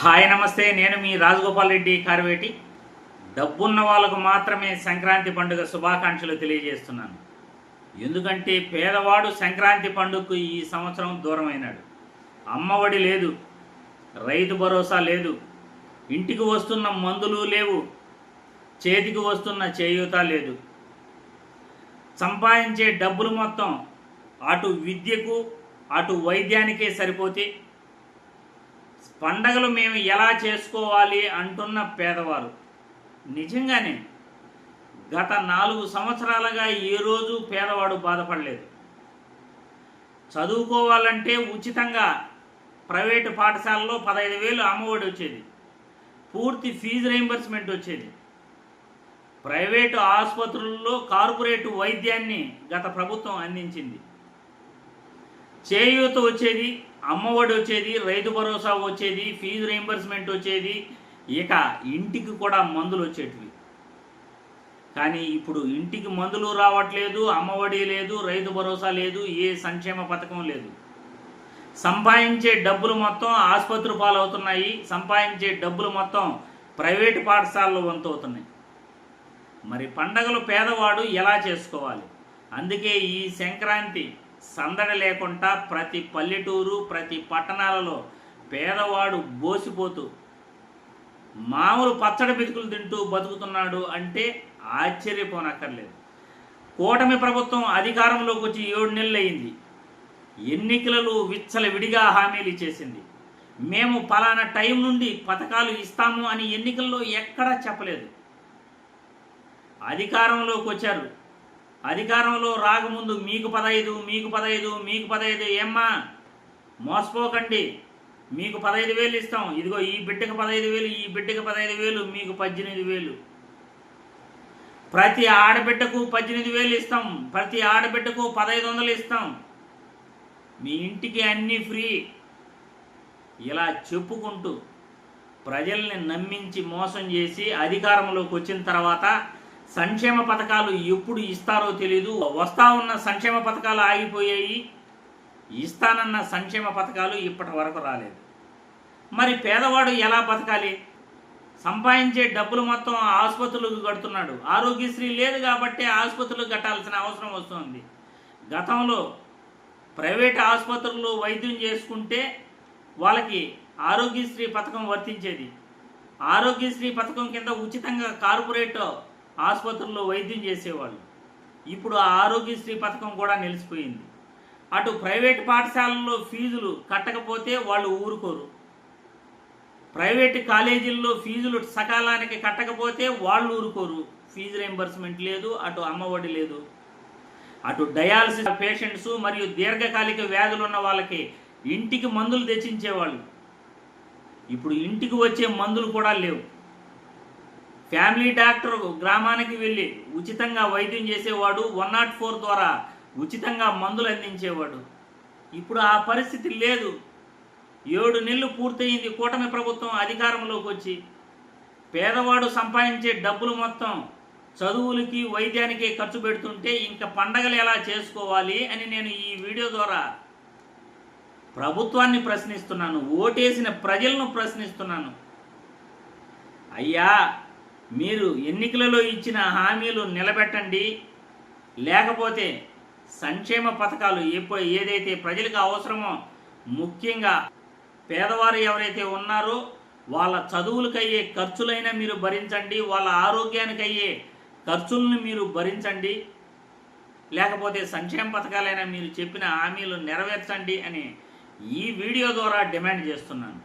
Hi నమస్తే. నేను మీ రాజగోపాల్ రెడ్డి కార్వేటి. డబ్బున్న వాళ్ళకు మాత్రమే సంక్రాంతి పండుగ శుభాకాంక్షలు తెలియజేస్తున్నాను. ఎందుకంటే పేదవాడు సంక్రాంతి పండుగకు ఈ సంవత్సరం దూరమైనాడు. అమ్మఒడి లేదు రైతు భరోసా లేదు ఇంటికి వస్తున్న మందులు లేవు చేతికి వస్తున్న చేయూత లేదు. సంపాదించే డబ్బులు మొత్తం అటు విద్యకు అటు వైద్యానికే సరిపోతే పండగలు మేము ఎలా చేసుకోవాలి అంటున్న పేదవారు. నిజంగానే గత నాలుగు సంవత్సరాలుగా ఏ రోజు పేదవాడు బాధపడలేదు. చదువుకోవాలంటే ఉచితంగా ప్రైవేటు పాఠశాలలో పదహైదు వేలు అమ్మఒడి వచ్చేది. పూర్తి ఫీజు రీయింబర్స్మెంట్ వచ్చేది. ప్రైవేటు ఆసుపత్రుల్లో కార్పొరేటు వైద్యాన్ని గత ప్రభుత్వం అందించింది. చేయూత వచ్చేది అమ్మఒడి వచ్చేది రైతు భరోసా వచ్చేది ఫీజు రీంబర్స్మెంట్ వచ్చేది ఇక ఇంటికి కూడా మందులు వచ్చేటివి. కానీ ఇప్పుడు ఇంటికి మందులు రావట్లేదు అమ్మఒడి లేదు రైతు భరోసా లేదు ఏ సంక్షేమ పథకం లేదు. సంపాదించే డబ్బులు మొత్తం ఆసుపత్రి పాలవుతున్నాయి సంపాదించే డబ్బులు మొత్తం ప్రైవేటు పాఠశాలలో వంతు అవుతున్నాయి మరి పండగలు పేదవాడు ఎలా చేసుకోవాలి? అందుకే ఈ సంక్రాంతి సందడి లేకుండా ప్రతి పల్లెటూరు ప్రతి పట్టణాలలో పేదవాడు బోసిపోతూ మామూలు పచ్చడి పితుకులు తింటూ బతుకుతున్నాడు అంటే ఆశ్చర్యపోనక్కర్లేదు. కూటమి ప్రభుత్వం అధికారంలోకి వచ్చి ఏడు నెలలు అయింది. ఎన్నికలలో విచ్చల విడిగా హామీలు ఇచ్చేసింది. మేము పలానా టైం నుండి పథకాలు ఇస్తాము అని ఎన్నికల్లో ఎక్కడా చెప్పలేదు. అధికారంలోకి వచ్చారు అధికారంలో రాకముందు మీకు పదహైదు మీకు పదహైదు మీకు పదహైదు ఏమ్మా? మోసపోకండి. మీకు పదహైదు వేలు ఇస్తాం. ఇదిగో ఈ బిడ్డకు పదహైదు వేలు ఈ బిడ్డకు పదహైదు వేలు మీకు పద్దెనిమిది వేలు. ప్రతి ఆడబిడ్డకు పద్దెనిమిది వేలు ఇస్తాం. ప్రతి ఆడబిడ్డకు పదహైదు వందలు ఇస్తాం. మీ ఇంటికి అన్నీ ఫ్రీ. ఇలా చెప్పుకుంటూ ప్రజల్ని నమ్మించి మోసం చేసి అధికారంలోకి వచ్చిన తర్వాత సంక్షేమ పథకాలు ఎప్పుడు ఇస్తారో తెలీదు. వస్తా ఉన్న సంక్షేమ పథకాలు ఆగిపోయాయి. ఇస్తానన్న సంక్షేమ పథకాలు ఇప్పటి వరకు రాలేదు. మరి పేదవాడు ఎలా బతకాలి? సంపాదించే డబ్బులు మొత్తం ఆసుపత్రులకు కడుతున్నాడు. ఆరోగ్యశ్రీ లేదు కాబట్టి ఆసుపత్రులకు కట్టాల్సిన అవసరం వస్తుంది. గతంలో ప్రైవేట్ ఆసుపత్రుల్లో వైద్యం చేసుకుంటే వాళ్ళకి ఆరోగ్యశ్రీ పథకం వర్తించేది. ఆరోగ్యశ్రీ పథకం కింద ఉచితంగా కార్పొరేట్ ఆసుపత్రుల్లో వైద్యం చేసేవాళ్ళు. ఇప్పుడు ఆ ఆరోగ్యశ్రీ పథకం కూడా నిలిచిపోయింది. అటు ప్రైవేట్ పాఠశాలల్లో ఫీజులు కట్టకపోతే వాళ్ళు ఊరుకోరు. ప్రైవేట్ కాలేజీల్లో ఫీజులు సకాలానికి కట్టకపోతే వాళ్ళు ఊరుకోరు. ఫీజు రీంబర్స్మెంట్ లేదు అటు అమ్మఒడి లేదు. అటు డయాలసిస్ పేషెంట్స్ మరియు దీర్ఘకాలిక వ్యాధులు ఉన్న వాళ్ళకి ఇంటికి మందులు తెచ్చించేవాళ్ళు. ఇప్పుడు ఇంటికి వచ్చే మందులు కూడా లేవు. ఫ్యామిలీ డాక్టర్ గ్రామానికి వెళ్ళి ఉచితంగా వైద్యం చేసేవాడు వన్ నాట్ ఫోర్ ద్వారా ఉచితంగా మందులు అందించేవాడు. ఇప్పుడు ఆ పరిస్థితి లేదు. ఏడు నెలలు పూర్తయింది. కూటమి ప్రభుత్వం అధికారంలోకి వచ్చి పేదవాడు సంపాదించే డబ్బులు మొత్తం చదువులకి వైద్యానికి ఖర్చు పెడుతుంటే ఇంకా పండగలు ఎలా చేసుకోవాలి అని నేను ఈ వీడియో ద్వారా ప్రభుత్వాన్ని ప్రశ్నిస్తున్నాను. ఓటేసిన ప్రజలను ప్రశ్నిస్తున్నాను. అయ్యా మీరు ఎన్నికలలో ఇచ్చిన హామీలు నిలబెట్టండి. లేకపోతే సంక్షేమ పథకాలు ఎప్పుడు ఏదైతే ప్రజలకు అవసరమో ముఖ్యంగా పేదవారు ఎవరైతే ఉన్నారో వాళ్ళ చదువులకు అయ్యే ఖర్చులైనా మీరు భరించండి. వాళ్ళ ఆరోగ్యానికి అయ్యే ఖర్చులను మీరు భరించండి. లేకపోతే సంక్షేమ పథకాలైనా మీరు చెప్పిన హామీలు నెరవేర్చండి అని ఈ వీడియో ద్వారా డిమాండ్ చేస్తున్నాను.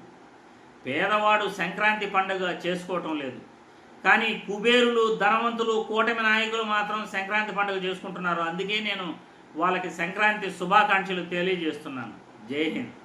పేదవాడు సంక్రాంతి పండుగ చేసుకోవటం లేదు. కానీ కుబేరులు ధనవంతులు కూటమి నాయకులు మాత్రం సంక్రాంతి పండుగ చేసుకుంటున్నారు. అందుకే నేను వాళ్ళకి సంక్రాంతి శుభాకాంక్షలు తెలియజేస్తున్నాను. జై హింద్.